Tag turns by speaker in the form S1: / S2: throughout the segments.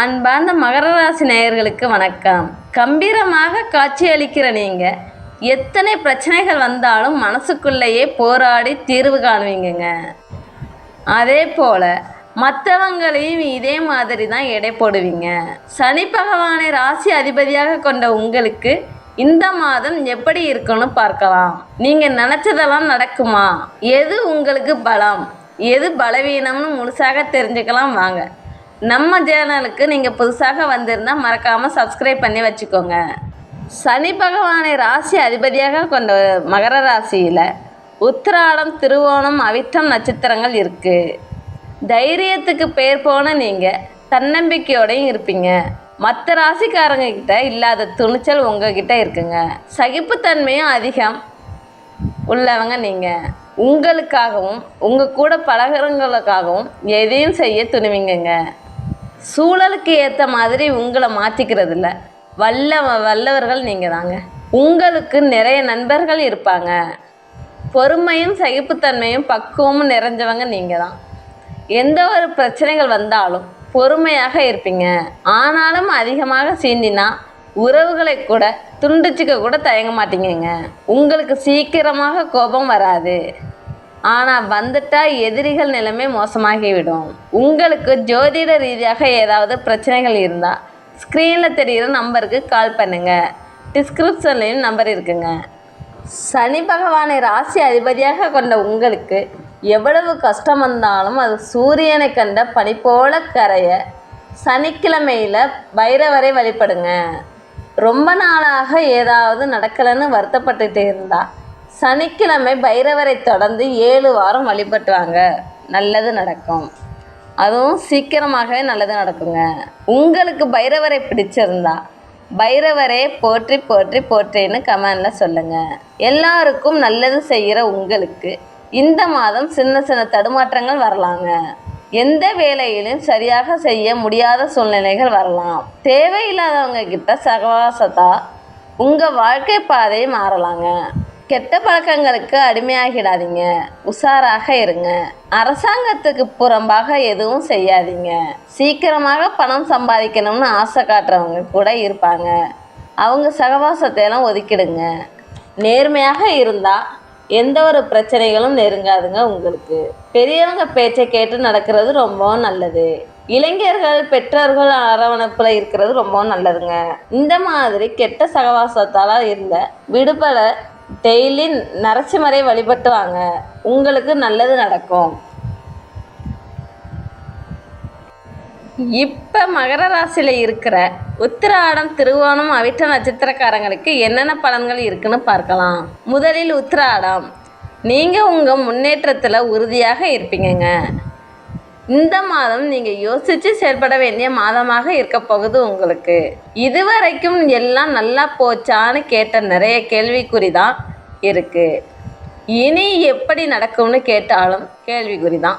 S1: அன்பார்ந்த மகர ராசி நேயர்களுக்கு வணக்கம். கம்பீரமாக காட்சியளிக்கிற நீங்கள் எத்தனை பிரச்சனைகள் வந்தாலும் மனசுக்குள்ளேயே போராடி தீர்வு காணுவீங்கங்க அதே போல் மற்றவங்களையும் இதே மாதிரி தான் எடை போடுவீங்க. சனி பகவானை ராசி அதிபதியாக கொண்ட உங்களுக்கு இந்த மாதம் எப்படி இருக்குன்னு பார்க்கலாம். நீங்கள் நினச்சதெல்லாம் நடக்குமா? எது உங்களுக்கு பலம்? எது பலவீனம்னு முழுசாக தெரிஞ்சுக்கலாம் வாங்க. நம்ம சேனலுக்கு நீங்கள் புதுசாக வந்திருந்தால் மறக்காமல் சப்ஸ்கிரைப் பண்ணி வச்சுக்கோங்க. சனி பகவானை ராசி அதிபதியாக கொண்ட மகர ராசியில் உத்திராடம் திருவோணம் அவிட்டம் நட்சத்திரங்கள் இருக்குது தைரியத்துக்கு பேர் போன நீங்கள் தன்னம்பிக்கையோடையும் இருப்பீங்க. மற்ற ராசிக்காரங்க கிட்ட இல்லாத துணிச்சல் உங்ககிட்ட இருக்குங்க. சகிப்புத்தன்மையும் அதிகம் உள்ளவங்க நீங்கள் உங்களுக்காகவும் உங்கள் கூட பழகிறவங்களுக்காகவும் எதையும் செய்ய துணிவிங்கங்க. சூழலுக்கு ஏற்ற மாதிரி உங்களை மாற்றிக்கிறதில்ல வல்ல வல்லவர்கள் நீங்கள் தாங்க. உங்களுக்கு நிறைய நண்பர்கள் இருப்பாங்க. பொறுமையும் சகிப்புத்தன்மையும் பக்குவமும் நிறைஞ்சவங்க நீங்கள் தான். எந்த ஒரு பிரச்சனைகள் வந்தாலும் பொறுமையாக இருப்பீங்க. ஆனாலும் அதிகமாக சீண்டினா உறவுகளை கூட துண்டிச்சுக்க கூட தயங்க மாட்டீங்க உங்களுக்கு சீக்கிரமாக கோபம் வராது. ஆனால் வந்துட்டால் எதிரிகள் நிலைமை மோசமாகிவிடும். உங்களுக்கு ஜோதிட ரீதியாக ஏதாவது பிரச்சனைகள் இருந்தால் ஸ்க்ரீனில் தெரிகிற நம்பருக்கு கால் பண்ணுங்கள் டிஸ்கிரிப்ஷன்லேயும் நம்பர் இருக்குங்க. சனி பகவானை ராசி அதிபதியாக கொண்ட உங்களுக்கு எவ்வளவு கஷ்டம் வந்தாலும் அது சூரியனை கண்ட பனி போல கரைய சனிக்கிழமையில் பைரவரை வழிபடுங்க. ரொம்ப நாளாக ஏதாவது நடக்கலைன்னு வருத்தப்பட்டுட்டு இருந்தால் சனிக்கிழமை பைரவரை தொடர்ந்து ஏழு வாரம் வழிபட்டுவாங்க. நல்லது நடக்கும். அதுவும் சீக்கிரமாகவே நல்லது நடக்குங்க. உங்களுக்கு பைரவரை பிடிச்சிருந்தா பைரவரே போற்றி போற்றி போற்றின்னு கமெண்டில் சொல்லுங்கள் எல்லாருக்கும் நல்லது செய்கிற உங்களுக்கு இந்த மாதம் சின்ன சின்ன தடுமாற்றங்கள் வரலாங்க. எந்த வேலையிலும் சரியாக செய்ய முடியாத சூழ்நிலைகள் வரலாம். தேவையில்லாதவங்க கிட்ட சகவாசத்தா உங்கள் வாழ்க்கை பாதை மாறலாங்க. கெட்ட பழக்கங்களுக்கு அடிமையாகிடாதீங்க. உஷாராக இருங்க. அரசாங்கத்துக்கு புறம்பாக எதுவும் செய்யாதீங்க. சீக்கிரமாக பணம் சம்பாதிக்கணும்னு ஆசை காட்டுறவங்க கூட இருப்பாங்க. அவங்க சகவாசத்தையெல்லாம் ஒதுக்கிடுங்க. நேர்மையாக இருந்தால் எந்த ஒரு பிரச்சனைகளும் நெருங்காதுங்க உங்களுக்கு. பெரியவங்க பேச்சை கேட்டு நடக்கிறது ரொம்பவும் நல்லது. இளைஞர்கள் பெற்றோர்கள் அரவணைப்பில் இருக்கிறது ரொம்பவும் நல்லதுங்க. இந்த மாதிரி கெட்ட சகவாசத்தால் இருந்த விடுபட டெய்லி நரசிம்மரை வழிபட்டு வாங்க உங்களுக்கு நல்லது நடக்கும். இப்போ மகர ராசியில் இருக்கிற உத்திராடம் திருவோணம் அவிட்ட நட்சத்திரக்காரங்களுக்கு என்னென்ன பலன்கள் இருக்குன்னு பார்க்கலாம். முதலில் உத்திராடம். நீங்கள் உங்கள் முன்னேற்றத்தில் உறுதியாக இருப்பீங்கங்க. இந்த மாதம் நீங்கள் யோசித்து செயல்பட வேண்டிய மாதமாக இருக்க போகுது உங்களுக்கு. இதுவரைக்கும் எல்லாம் நல்லா போச்சான்னு கேட்ட நிறைய கேள்விக்குறி தான் இருக்குது இனி எப்படி நடக்கும்னு கேட்டாலும் கேள்விக்குறி தான்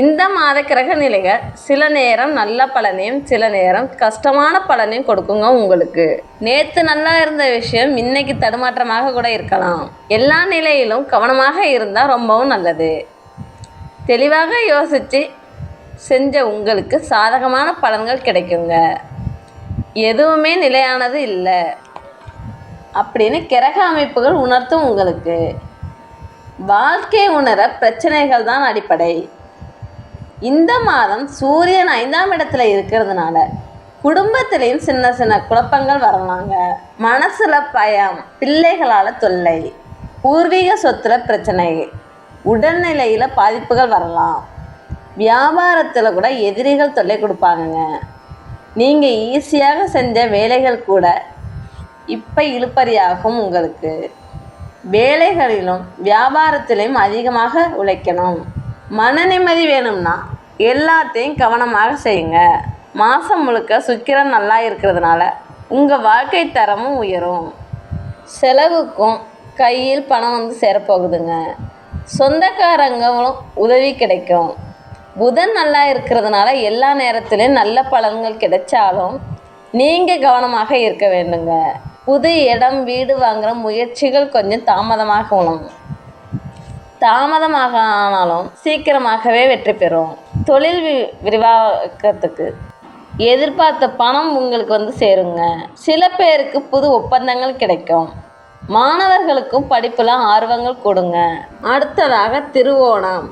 S1: இந்த மாத கிரக நிலைகள் சில நேரம் நல்ல பலனையும் சில நேரம் கஷ்டமான பலனையும் கொடுக்குங்க உங்களுக்கு. நேற்று நல்லா இருந்த விஷயம் இன்னைக்கு தடுமாற்றமாக கூட இருக்கலாம். எல்லா நிலையிலும் கவனமாக இருந்தால் ரொம்பவும் நல்லது. தெளிவாக யோசித்து செஞ்ச உங்களுக்கு சாதகமான பலன்கள் கிடைக்குங்க. எதுவுமே நிலையானது இல்லை. அப்படின்னு கிரக அமைப்புகள் உணர்த்தும் உங்களுக்கு. வாழ்க்கை உணர பிரச்சனைகள் தான் அடிப்படை. இந்த மாதம் சூரியன் ஐந்தாம் இடத்துல இருக்கிறதுனால குடும்பத்திலையும் சின்ன சின்ன குழப்பங்கள் வரலாங்க. மனசில் பயம் பிள்ளைகளால் தொல்லை பூர்வீக சொத்துல பிரச்சனை உடல்நிலையில் பாதிப்புகள் வரலாம். வியாபாரத்தில் கூட எதிரிகள் தொல்லை கொடுப்பாங்கங்க. நீங்கள் ஈஸியாக செஞ்ச வேலைகள் கூட இப்போ இழுப்பறியாகும் உங்களுக்கு. வேலைகளிலும் வியாபாரத்திலையும் அதிகமாக உழைக்கணும். மன நிம்மதி வேணும்னா எல்லாத்தையும் கவனமாக செய்யுங்க. மாதம் முழுக்க சுக்கிரன் நல்லா இருக்கிறதுனால உங்கள் வாழ்க்கை தரமும் உயரும். செலவுக்கும் கையில் பணம் வந்து சேரப்போகுதுங்க. சொந்தக்காரங்களும் உதவி கிடைக்கும். புதன் நல்லா இருக்கிறதுனால எல்லா நேரத்துலையும் நல்ல பலன்கள் கிடைச்சாலும் நீங்கள் கவனமாக இருக்க வேண்டுங்க. புது இடம் வீடு வாங்குகிற முயற்சிகள் கொஞ்சம் தாமதமாக உணவும் தாமதமாக ஆனாலும் சீக்கிரமாகவே வெற்றி பெறும். தொழில் வி விரிவாக்கத்துக்கு எதிர்பார்த்த பணம் உங்களுக்கு வந்து சேருங்க. சில பேருக்கு புது ஒப்பந்தங்கள் கிடைக்கும். மாணவர்களுக்கும் படிப்பில் ஆர்வங்கள் கொடுங்க. அடுத்ததாக திருவோணம்.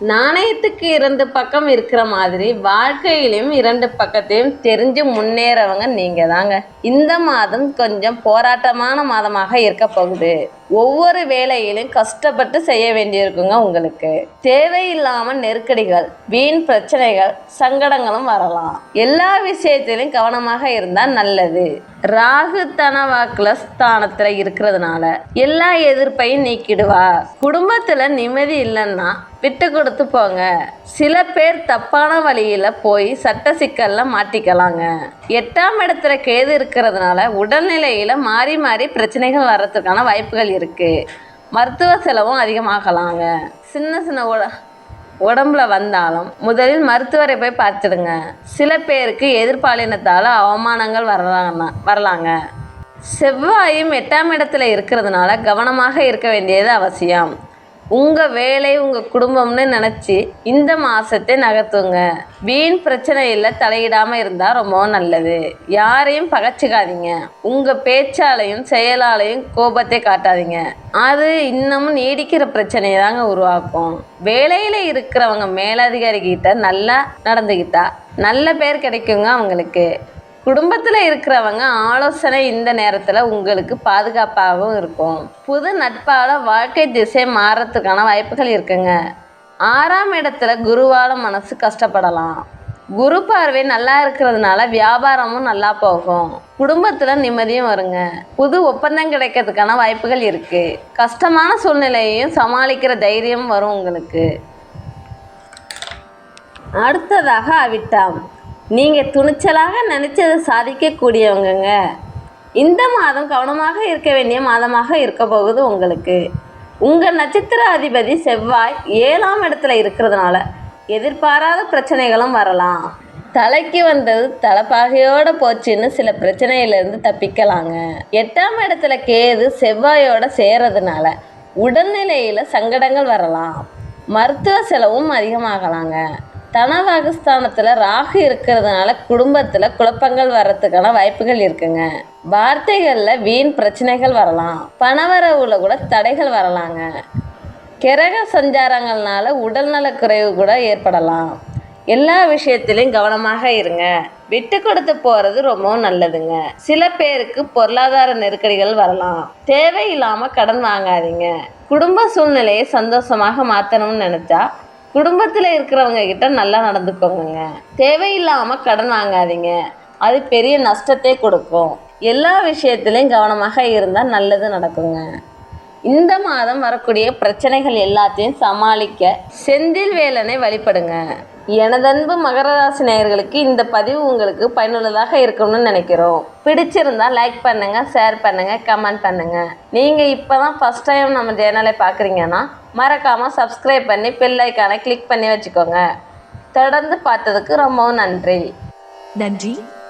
S1: நாணயத்துக்கு இரண்டு பக்கம் இருக்கிற மாதிரி வாழ்க்கையிலையும் இரண்டு பக்கத்தையும் தெரிஞ்சு முன்னேறவங்க நீங்கள் தாங்க இந்த மாதம் கொஞ்சம் போராட்டமான மாதமாக இருக்க போகுது. ஒவ்வொரு வேலையிலும் கஷ்டப்பட்டு செய்ய வேண்டியிருக்குங்க உங்களுக்கு. தேவையில்லாமல் நெருக்கடிகள் வீண் பிரச்சனைகள் சங்கடங்களும் வரலாம். எல்லா விஷயத்திலும் கவனமாக இருந்தால் நல்லது. ராகு தனவாக்குல ஸ்தானத்துல இருக்கிறதுனால எல்லா எதிர்ப்பையும் நீக்கிடுவா குடும்பத்துல நிம்மதி இல்லைன்னா விட்டு கொடுத்து போங்க. சில பேர் தப்பான வழியில போய் சட்ட சிக்கல்ல மாட்டிக்கலாங்க. எட்டாம் இடத்துல கேது இருக்கிறதுனால உடல்நிலையில மாறி மாறி பிரச்சனைகள் வர்றதுக்கான வாய்ப்புகள் இருக்குது மருத்துவ செலவும் அதிகமாகலாங்க. சின்ன சின்ன உட உடம்புல வந்தாலும் முதலில் மருத்துவரை போய் பார்த்துடுங்க. சில பேருக்கு எதிர்பாலினத்தால் அவமானங்கள் வரலாங்க வரலாங்க. செவ்வாயும் எட்டாம் இடத்துல இருக்கிறதுனால கவனமாக இருக்க வேண்டியது அவசியம். உங்கள் வேலை உங்கள் குடும்பம்னு நினச்சி இந்த மாதத்தை நகர்த்துங்க. வீண் பிரச்சனையில் தலையிடாமல் இருந்தால் ரொம்பவும் நல்லது. யாரையும் பகச்சிக்காதீங்க. உங்கள் பேச்சாலையும் செயலாலையும் கோபத்தை காட்டாதீங்க. அது இன்னமும் நீடிக்கிற பிரச்சனையை தாங்க உருவாக்கும். வேலையில் இருக்கிறவங்க மேலதிகாரி கிட்ட நல்லா நடந்துக்கிட்டா நல்ல பேர் கிடைக்குங்க அவங்களுக்கு. குடும்பத்தில் இருக்கிறவங்க ஆலோசனை இந்த நேரத்தில் உங்களுக்கு பாதுகாப்பாகவும் இருக்கும். புது நட்பால் வாழ்க்கை திசை மாறத்துக்கான வாய்ப்புகள் இருக்குங்க. ஆறாம் இடத்துல குருவால மனசு கஷ்டப்படலாம். குரு பார்வை நல்லா இருக்கிறதுனால வியாபாரமும் நல்லா போகும். குடும்பத்தில் நிம்மதியும் வருங்க. புது ஒப்பந்தம் கிடைக்கிறதுக்கான வாய்ப்புகள் இருக்குது கஷ்டமான சூழ்நிலையையும் சமாளிக்கிற தைரியம் வரும் உங்களுக்கு. அடுத்ததாக அவிட்டாம். நீங்கள் துணிச்சலாக நினச்சதை சாதிக்கக்கூடியவங்கங்க. இந்த மாதம் கவனமாக இருக்க வேண்டிய மாதமாக இருக்க போகுது உங்களுக்கு. உங்கள் நட்சத்திர அதிபதி செவ்வாய் ஏழாம் இடத்துல இருக்கிறதுனால எதிர்பாராத பிரச்சனைகளும் வரலாம். தலைக்கு வந்தது தலைப்பாகையோட போச்சுன்னு சில பிரச்சனையிலேருந்து தப்பிக்கலாங்க. எட்டாம் இடத்துல கேது செவ்வாயோட சேர்றதுனால உடல்நிலையில் சங்கடங்கள் வரலாம். மருத்துவ செலவும் அதிகமாகலாங்க. தனவாகஸ்தானத்தில் ராகு இருக்கிறதுனால குடும்பத்தில் குழப்பங்கள் வர்றதுக்கான வாய்ப்புகள் இருக்குங்க. வார்த்தைகளில் வீண் பிரச்சனைகள் வரலாம். பணவரவுல கூட தடைகள் வரலாங்க. கிரக சஞ்சாரங்கள்னால உடல்நலக்குறைவு கூட ஏற்படலாம். எல்லா விஷயத்திலையும் கவனமாக இருங்க. விட்டு கொடுத்து போகிறது ரொம்பவும் நல்லதுங்க. சில பேருக்கு பொருளாதார நெருக்கடிகள் வரலாம். தேவையில்லாமல் கடன் வாங்காதீங்க. குடும்ப சூழ்நிலையை சந்தோஷமாக மாற்றணும்னு நினச்சா குடும்பத்தில் இருக்கிறவங்க கிட்ட நல்லா நடந்துக்கோங்க தேவையில்லாமல் கடன் வாங்காதீங்க. அது பெரிய நஷ்டத்தை கொடுக்கும். எல்லா விஷயத்துலையும் கவனமாக இருந்தால் நல்லது நடக்குங்க. இந்த மாதம் வரக்கூடிய பிரச்சனைகள் எல்லாத்தையும் சமாளிக்க செந்தில் வேலனை வழிபடுங்க. எனதன்பு மகர ராசி நேயர்களுக்கு இந்த பதிவு உங்களுக்கு பயனுள்ளதாக இருக்கணும்னு நினைக்கிறோம். பிடிச்சிருந்தா லைக் பண்ணுங்க ஷேர் பண்ணுங்க கமெண்ட் பண்ணுங்க. நீங்க இப்பதான் ஃபர்ஸ்ட் டைம் நம்ம சேனலை பார்க்குறீங்கன்னா மறக்காம சப்ஸ்கிரைப் பண்ணி பெல் ஐக்கானை கிளிக் பண்ணி வச்சுக்கோங்க. தொடர்ந்து பார்த்ததுக்கு ரொம்பவும் நன்றி.
S2: நன்றி.